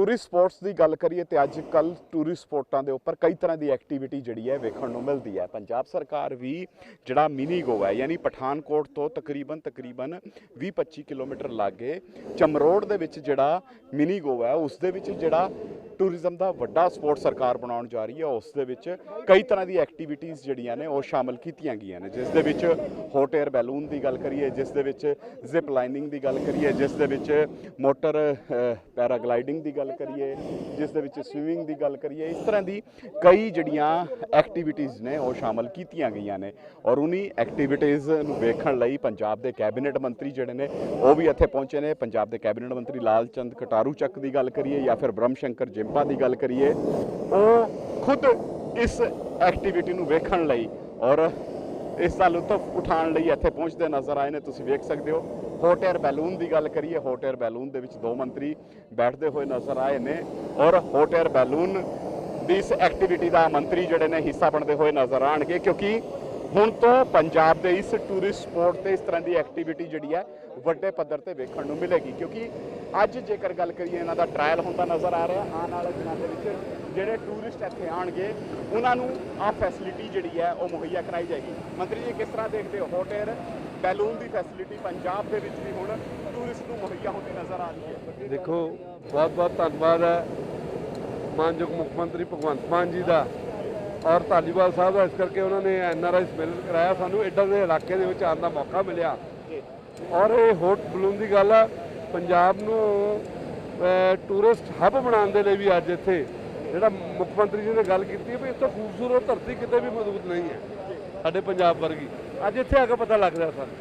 Tourist spots ਦੀ ਗੱਲ ਕਰੀਏ ਤੇ ਅੱਜ ਕੱਲ ਟੂਰਿਸਟ ਸਪੌਟਾਂ ਦੇ ਉੱਪਰ ਕਈ ਤਰ੍ਹਾਂ ਦੀ ਐਕਟੀਵਿਟੀ ਜਿਹੜੀ ਹੈ ਵੇਖਣ ਨੂੰ ਮਿਲਦੀ ਹੈ। ਪੰਜਾਬ ਸਰਕਾਰ ਵੀ ਜਿਹੜਾ ਮਿਨੀ ਗੋਆ ਹੈ, ਯਾਨੀ ਪਠਾਨਕੋਟ ਤੋਂ ਤਕਰੀਬਨ ਤਕਰੀਬਨ 20-25 ਕਿਲੋਮੀਟਰ ਲਾਗੇ ਚਮਰੋੜ ਦੇ ਵਿੱਚ ਜਿਹੜਾ ਮਿਨੀ ਗੋਆ ਹੈ, ਉਸ ਦੇ ਵਿੱਚ ਜਿਹੜਾ ਟੂਰਿਜ਼ਮ ਦਾ ਵੱਡਾ ਸਪੋਰਟ ਸਰਕਾਰ ਬਣਾਉਣ ਜਾ ਰਹੀ ਹੈ, ਉਸ ਦੇ ਵਿੱਚ ਕਈ ਤਰ੍ਹਾਂ ਦੀ ਐਕਟੀਵਿਟੀਆਂ ਜਿਹੜੀਆਂ ਨੇ, ਉਹ ਸ਼ਾਮਲ ਕੀਤੀਆਂ ਗਈਆਂ ਨੇ। ਜਿਸ ਦੇ ਵਿੱਚ ਹੌਟ 에ਅਰ ਬੈਲੂਨ ਦੀ ਗੱਲ ਕਰੀਏ, ਜਿਸ ਦੇ ਵਿੱਚ ਜ਼ਿਪ ਲਾਈਨਿੰਗ ਦੀ ਗੱਲ ਕਰੀਏ, ਜਿਸ ਦੇ ਵਿੱਚ ਮੋਟਰ ਪੈਰਾਗਲਾਈਡਿੰਗ ਦੀ ਗੱਲ ਕਰੀਏ, ਜਿਸ ਦੇ ਵਿੱਚ ਸਵੀਮਿੰਗ ਦੀ ਗੱਲ ਕਰੀਏ, ਇਸ ਤਰ੍ਹਾਂ ਦੀ ਕਈ ਜਿਹੜੀਆਂ ਐਕਟੀਵਿਟੀਆਂ ਨੇ, ਉਹ ਸ਼ਾਮਲ ਕੀਤੀਆਂ ਗਈਆਂ ਨੇ। ਔਰ ਉਨੀ ਐਕਟੀਵਿਟੀਆਂ ਨੂੰ ਵੇਖਣ ਲਈ ਪੰਜਾਬ ਦੇ ਕੈਬਨਿਟ ਮੰਤਰੀ ਜਿਹੜੇ ਨੇ, ਉਹ ਵੀ ਇੱਥੇ ਪਹੁੰਚੇ ਨੇ। ਪੰਜਾਬ ਦੇ ਕੈਬਨਿਟ ਮੰਤਰੀ ਲਾਲ ਚੰਦ ਕਟਾਰੂ ਚੱਕ ਦੀ ਗੱਲ ਕਰੀਏ ਜਾਂ ਫਿਰ ਬ੍ਰਹਮ ਸ਼ੰਕਰ ਜਿਮ ਕੈਂਪਾਂ ਦੀ ਗੱਲ ਕਰੀਏ ਉਹ ਖੁਦ ਇਸ ਐਕਟੀਵਿਟੀ ਨੂੰ ਵੇਖਣ ਲਈ ਔਰ ਇਸ ਦਾ ਲੁਤਫ ਉਠਾਣ ਲਈ ਇੱਥੇ ਪਹੁੰਚਦੇ ਨਜ਼ਰ ਆਏ ਨੇ, ਤੁਸੀਂ ਵੇਖ ਸਕਦੇ ਹੋ। ਹੋਟ 에ਅਰ ਬੈਲੂਨ ਦੀ ਗੱਲ ਕਰੀਏ ਹੋਟ 에ਅਰ ਬੈਲੂਨ ਦੇ ਵਿੱਚ ਦੋ ਮੰਤਰੀ ਬੈਠਦੇ ਹੋਏ ਨਜ਼ਰ ਆਏ ਨੇ ਔਰ ਹੋਟ 에ਅਰ ਬੈਲੂਨ ਦੀ ਇਸ ਐਕਟੀਵਿਟੀ ਦਾ ਮੰਤਰੀ ਜਿਹੜੇ ਨੇ ਹਿੱਸਾ ਬਣਦੇ ਹੋਏ ਨਜ਼ਰ ਆਣਗੇ ਕਿਉਂਕਿ ਹੁਣ ਤੋਂ ਪੰਜਾਬ ਦੇ ਇਸ ਟੂਰਿਸਟ ਸਪੌਟ ਤੇ ਇਸ ਤਰ੍ਹਾਂ ਦੀ ਐਕਟੀਵਿਟੀ ਜਿਹੜੀ ਹੈ, ਵੱਡੇ ਪੱਧਰ ਤੇ ਵੇਖਣ ਨੂੰ ਮਿਲੇਗੀ। ਕਿਉਂਕਿ ਅੱਜ ਜੇਕਰ ਗੱਲ ਕਰੀਏ ਇਹਨਾਂ ਦਾ ਟ੍ਰਾਇਲ ਹੁੰਦਾ ਨਜ਼ਰ ਆ ਰਿਹਾ, ਆਉਣ ਵਾਲੇ ਦਿਨਾਂ ਦੇ ਵਿੱਚ ਜਿਹੜੇ ਟੂਰਿਸਟ ਇੱਥੇ ਆਣਗੇ ਉਹਨਾਂ ਨੂੰ ਆਹ ਫੈਸਿਲਿਟੀ ਜਿਹੜੀ ਹੈ, ਉਹ ਮੁਹੱਈਆ ਕਰਾਈ ਜਾਏਗੀ। ਮੰਤਰੀ ਜੀ, ਕਿਸ ਤਰ੍ਹਾਂ ਦੇਖਦੇ ਹੋ? ਹੌਟ ਬੈਲੂਨ ਦੀ ਫੈਸਿਲਿਟੀ ਪੰਜਾਬ ਦੇ ਵਿੱਚ ਵੀ ਹੁਣ ਟੂਰਿਸਟ ਨੂੰ ਮੁਹੱਈਆ ਹੁੰਦੀ ਨਜ਼ਰ ਆ ਰਹੀ ਹੈ। ਦੇਖੋ ਬਹੁਤ ਬਹੁਤ ਧੰਨਵਾਦ ਹੈ ਮਾਨਯੋਗ ਮੁੱਖ ਮੰਤਰੀ ਭਗਵੰਤ ਮਾਨ ਜੀ ਦਾ। ਔਰ ਧਾਲੀਵਾਲ ਸਾਹਿਬ ਦਾ ਇਸ ਕਰਕੇ ਉਹਨਾਂ ਨੇ ਐਨਆਰਆਈ ਮਿਲ ਕਰਾਇਆ ਸਾਨੂੰ। ਇੱਦਾਂ ਦੇ ਇਲਾਕੇ ਦੇ ਵਿੱਚ ਆਉਣ ਦਾ ਮੌਕਾ ਮਿਲਿਆ। ਔਰ ਇਹ ਹੋਟ ਬਲੂਮ ਦੀ ਗੱਲ ਆ, ਪੰਜਾਬ ਨੂੰ ਟੂਰਿਸਟ ਹੱਬ ਬਣਾਉਣ ਦੇ ਲਈ ਵੀ ਅੱਜ ਇੱਥੇ ਜਿਹੜਾ ਮੁੱਖ ਮੰਤਰੀ ਜੀ ਨੇ ਗੱਲ ਕੀਤੀ ਹੈ ਵੀ ਇਸ ਖੂਬਸੂਰਤ ਧਰਤੀ ਕਿਤੇ ਵੀ ਮੌਜੂਦ ਨਹੀਂ ਹੈ, ਸਾਡੇ ਪੰਜਾਬ ਵਰਗੀ। ਅੱਜ ਇੱਥੇ ਆ ਕੇ ਪਤਾ ਲੱਗਦਾ ਰਿਹਾ ਸਾਨੂੰ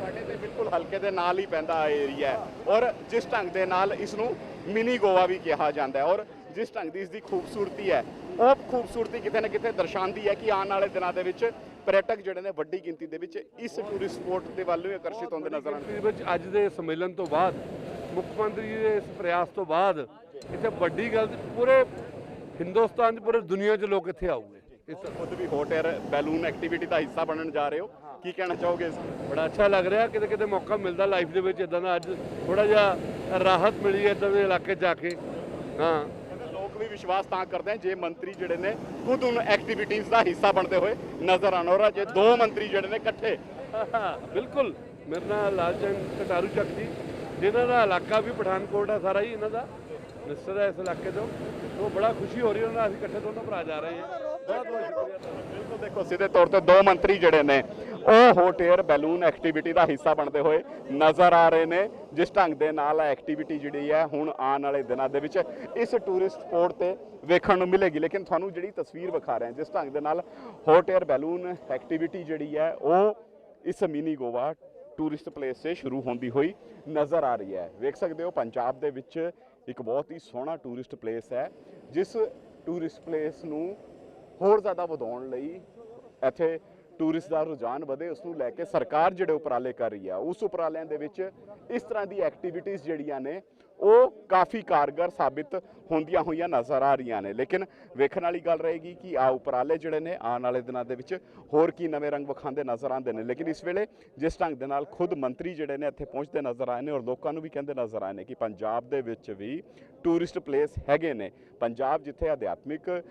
ਸਾਡੇ ਤੇ ਬਿਲਕੁਲ ਹਲਕੇ ਦੇ ਨਾਲ ਹੀ ਪੈਂਦਾ ਏਰੀਆ ਔਰ ਜਿਸ ਢੰਗ ਦੇ ਨਾਲ ਇਸ ਨੂੰ ਮਿਨੀ ਗੋਆ ਵੀ ਕਿਹਾ ਜਾਂਦਾ ਹੈ। ਔਰ ਜਿਸ ਢੰਗ ਦੀ ਇਸ ਦੀ ਖੂਬਸੂਰਤੀ ਹੈ ਉਹ ਖੂਬਸੂਰਤੀ ਕਿਤੇ ਨਾ ਕਿਤੇ ਦਰਸਾਉਂਦੀ ਹੈ ਕਿ ਆਉਣ ਵਾਲੇ ਦਿਨਾਂ ਦੇ ਵਿੱਚ ਪਰਯਟਕ ਜਿਹੜੇ ਨੇ ਵੱਡੀ ਗਿਣਤੀ ਦੇ ਵਿੱਚ ਇਸ ਟੂਰਿਸਟ ਸਪੌਟ ਦੇ ਵੱਲ ਵੀ ਆਕਰਸ਼ਿਤ ਹੁੰਦੇ ਨਜ਼ਰ ਆਉਣਗੇ। ਵਿੱਚ ਅੱਜ ਦੇ ਸੰਮੇਲਨ ਤੋਂ ਬਾਅਦ ਮੁੱਖ ਮੰਤਰੀ ਜੀ ਦੇ ਇਸ ਪ੍ਰਯਾਸ ਤੋਂ ਬਾਅਦ ਇੱਥੇ ਵੱਡੀ ਗੱਲ ਪੂਰੇ ਹਿੰਦੁਸਤਾਨ 'ਚ ਪੂਰੇ ਦੁਨੀਆ 'ਚ ਲੋਕ ਇੱਥੇ ਆਉਗੇ ਇਸ ਖੁਦ ਵੀ ਹੌਟ 에ਅਰ ਬੈਲੂਨ ਐਕਟੀਵਿਟੀ ਦਾ ਹਿੱਸਾ ਬਣਨ ਜਾ ਰਹੇ ਹੋ। ਕੀ ਕਹਿਣਾ ਚਾਹੋਗੇ ਇਸ ਬੜਾ ਅੱਛਾ ਲੱਗ ਰਿਹਾ ਕਿਤੇ ਕਿਤੇ ਮੌਕਾ ਮਿਲਦਾ ਲਾਈਫ ਦੇ ਵਿੱਚ ਇਦਾਂ ਦਾ ਅੱਜ ਥੋੜਾ ਜਿਹਾ ਰਾਹਤ ਮਿਲੀ ਹੈ ਇਦਾਂ ਦੇ ਇਲਾਕੇ ਜਾ ਕੇ। ਹਾਂ। ਵੀ ਵਿਸ਼ਵਾਸ ਤਾਂ ਕਰਦੇ ਆ ਜੇ ਮੰਤਰੀ ਜਿਹੜੇ ਨੇ ਖੁਦ ਉਹਨਾਂ ਐਕਟੀਵਿਟੀਆਂ ਦਾ ਹਿੱਸਾ ਬਣਦੇ ਹੋਏ ਨਜ਼ਰ ਆਉਣ ਔਰ ਜੇ ਦੋ ਮੰਤਰੀ ਜਿਹੜੇ ਨੇ ਇਕੱਠੇ। ਬਿਲਕੁਲ। ਮੇਰੇ ਨਾਲ ਲਾਲਚੰਦ ਕਟਾਰੂ ਚੱਕ ਜੀ ਜਿਨ੍ਹਾਂ ਦਾ ਇਲਾਕਾ ਵੀ ਪਠਾਨਕੋਟ ਹੈ ਸਾਰਾ ਹੀ ਇਹਨਾਂ ਦਾ ਮਿਸਟਰ ਹੈ ਇਸ ਇਲਾਕੇ ਤੋਂ। ਤੋਂ ਬੜਾ ਖੁਸ਼ੀ ਹੋ ਰਹੀ ਹੈ ਉਹਨਾਂ ਨਾਲ ਅਸੀਂ ਇਕੱਠੇ ਦੋਨੋਂ ਭਰਾ ਜਾ ਰਹੇ ਹਾਂ। ਬਹੁਤ ਬਹੁਤ ਸ਼ੁਕਰੀਆ। ਬਿਲਕੁਲ ਦੇਖੋ ਸਿੱਧੇ ਤੌਰ ਤੇ ਦੋ ਮੰਤਰੀ ਜਿਹੜੇ ਨੇ ਉਹ ਹੌਟ 에ਅਰ ਬੈਲੂਨ ਐਕਟੀਵਿਟੀ ਦਾ ਹਿੱਸਾ ਬਣਦੇ ਹੋਏ ਨਜ਼ਰ ਆ ਰਹੇ ਨੇ, ਜਿਸ ਢੰਗ ਦੇ ਨਾਲ ਐਕਟੀਵਿਟੀ ਜਿਹੜੀ ਹੈ ਹੁਣ ਆਉਣ ਵਾਲੇ ਦਿਨਾਂ ਦੇ ਵਿੱਚ ਇਸ ਟੂਰਿਸਟ ਸਪੌਟ ਤੇ ਵੇਖਣ ਨੂੰ ਮਿਲੇਗੀ। ਲੇਕਿਨ ਤੁਹਾਨੂੰ ਜਿਹੜੀ ਤਸਵੀਰ ਵਿਖਾ ਰਹੇ ਹਾਂ, ਜਿਸ ਢੰਗ ਦੇ ਨਾਲ ਹੌਟ 에ਅਰ ਬੈਲੂਨ ਐਕਟੀਵਿਟੀ ਜਿਹੜੀ ਹੈ, ਉਹ ਇਸ ਮਿਨੀ ਗੋਆ ਟੂਰਿਸਟ ਪਲੇਸ ਸੇ ਸ਼ੁਰੂ ਹੁੰਦੀ ਹੋਈ ਨਜ਼ਰ ਆ ਰਹੀ ਹੈ। ਵੇਖ ਸਕਦੇ ਹੋ, ਪੰਜਾਬ ਦੇ ਵਿੱਚ ਇੱਕ ਬਹੁਤ ਹੀ ਸੋਹਣਾ ਟੂਰਿਸਟ ਪਲੇਸ ਹੈ, ਜਿਸ ਟੂਰਿਸਟ ਪਲੇਸ ਨੂੰ ਹੋਰ ਜ਼ਿਆਦਾ ਵਧਾਉਣ ਲਈ ਇੱਥੇ ਟੂਰਿਸਟ ਦਾ ਰੁਝਾਨ ਵਧੇ, ਉਸ ਨੂੰ ਲੈ ਕੇ ਸਰਕਾਰ ਜਿਹੜੇ ਉਪਰਾਲੇ ਕਰ ਰਹੀ ਆ, ਉਸ ਉਪਰਾਲਿਆਂ ਦੇ ਵਿੱਚ ਇਸ ਤਰ੍ਹਾਂ ਦੀ ਐਕਟੀਵਿਟੀਆਂ ਜਿਹੜੀਆਂ ਨੇ ਉਹ ਕਾਫੀ ਕਾਰਗਰ ਸਾਬਿਤ ਹੁੰਦੀਆਂ ਹੋਈਆਂ ਨਜ਼ਰ ਆ ਰਹੀਆਂ ਨੇ। ਲੇਕਿਨ ਵੇਖਣ ਵਾਲੀ ਗੱਲ ਰਹੇਗੀ ਕਿ ਆ ਉਪਰਾਲੇ ਜਿਹੜੇ ਨੇ, ਆਉਣ ਵਾਲੇ ਦਿਨਾਂ ਦੇ ਵਿੱਚ ਹੋਰ ਕੀ ਨਵੇਂ ਰੰਗ ਵਿਖਾਉਂਦੇ ਨਜ਼ਰ ਆਉਂਦੇ ਨੇ। ਲੇਕਿਨ ਇਸ ਵੇਲੇ ਜਿਸ ਢੰਗ ਦੇ ਨਾਲ ਖੁਦ ਮੰਤਰੀ ਜਿਹੜੇ ਨੇ ਇੱਥੇ ਪਹੁੰਚਦੇ ਨਜ਼ਰ ਆਏ ਨੇ ਔਰ ਲੋਕਾਂ ਨੂੰ ਵੀ ਕਹਿੰਦੇ ਨਜ਼ਰ ਆਏ ਨੇ ਕਿ ਪੰਜਾਬ ਦੇ ਵਿੱਚ ਵੀ ਟੂਰਿਸਟ ਪਲੇਸ ਹੈਗੇ ਨੇ। ਪੰਜਾਬ ਜਿੱਥੇ ਅਧਿਆਤਮਿਕ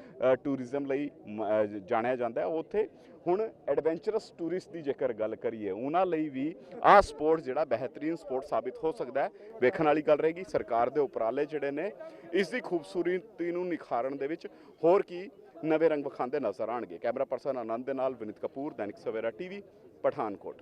ਟੂਰਿਜ਼ਮ ਲਈ ਮ- ਜਾਣਿਆ ਜਾਂਦਾ ਹੈ, ਉੱਥੇ ਹੁਣ ਐਡਵੈਂਚਰਸ ਟੂਰਿਸਟ ਦੀ ਜੇਕਰ ਗੱਲ ਕਰੀਏ, ਉਹਨਾਂ ਲਈ ਵੀ ਆਹ ਸਪੋਰਟ ਜਿਹੜਾ ਬਿਹਤਰੀਨ ਸਪੋਰਟ ਸਾਬਿਤ ਹੋ ਸਕਦਾ ਹੈ। ਵੇਖਣ ਵਾਲੀ ਗੱਲ ਰਹੇਗੀ। ਸਰਕਾਰ ਦੇ ਉਪਰਾਲੇ ਜਿਹੜੇ ਨੇ, ਇਸ ਦੀ ਖੂਬਸੂਰਤੀ ਨੂੰ ਨਿਖਾਰਨ ਦੇ ਵਿੱਚ ਹੋਰ ਕੀ ਨਵੇਂ ਰੰਗ ਵਿਖਾਉਂਦੇ ਨਜ਼ਰ ਆਣਗੇ ਕੈਮਰਾ ਪਰਸਨ ਆਨੰਦ ਦੇ ਨਾਲ ਵਿਨੀਤ ਕਪੂਰ, ਦੈਨਿਕ ਸਵੇਰਾ ਟੀਵੀ, ਪਠਾਨਕੋਟ।